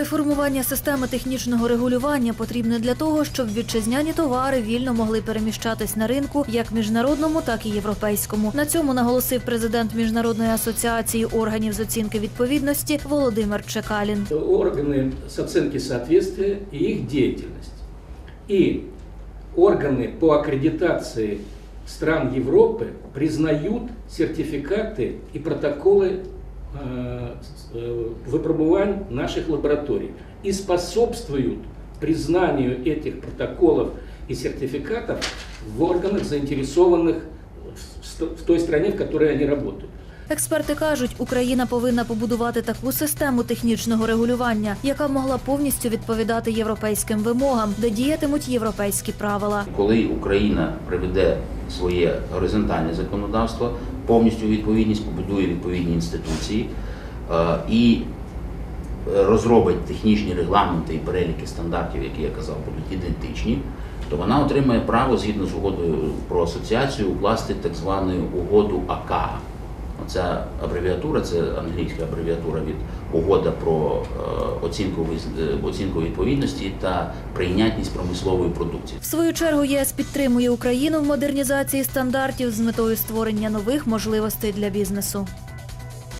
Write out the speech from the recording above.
Реформування системи технічного регулювання потрібне для того, щоб вітчизняні товари вільно могли переміщатись на ринку як міжнародному, так і європейському. На цьому наголосив президент міжнародної асоціації органів з оцінки відповідності Володимир Чекалін. органы с оценки соответствия и их деятельность. И органы по аккредитации стран Европы признают сертификаты и протоколы э, с- э, выпробований наших лабораторий и способствуют признанию этих протоколов и сертификатов в органах, заинтересованных в ст- в той стране, в которой они работают. Експерти кажуть, Україна повинна побудувати таку систему технічного регулювання, яка могла повністю відповідати європейським вимогам, де діятимуть європейські правила. Коли Україна приведе своє горизонтальне законодавство, повністю у відповідність побудує відповідні інституції е, і розробить технічні регламенти і переліки стандартів, які я казав, будуть ідентичні, то вона отримає право згідно з угодою про асоціацію укласти так звану угоду АКА. Оця абревіатура, це англійська абревіатура від угода про е, оцінку, е, оцінку відповідності та прийнятність промислової продукції. В свою чергу ЄС підтримує Україну в модернізації стандартів з метою створення нових можливостей для бізнесу.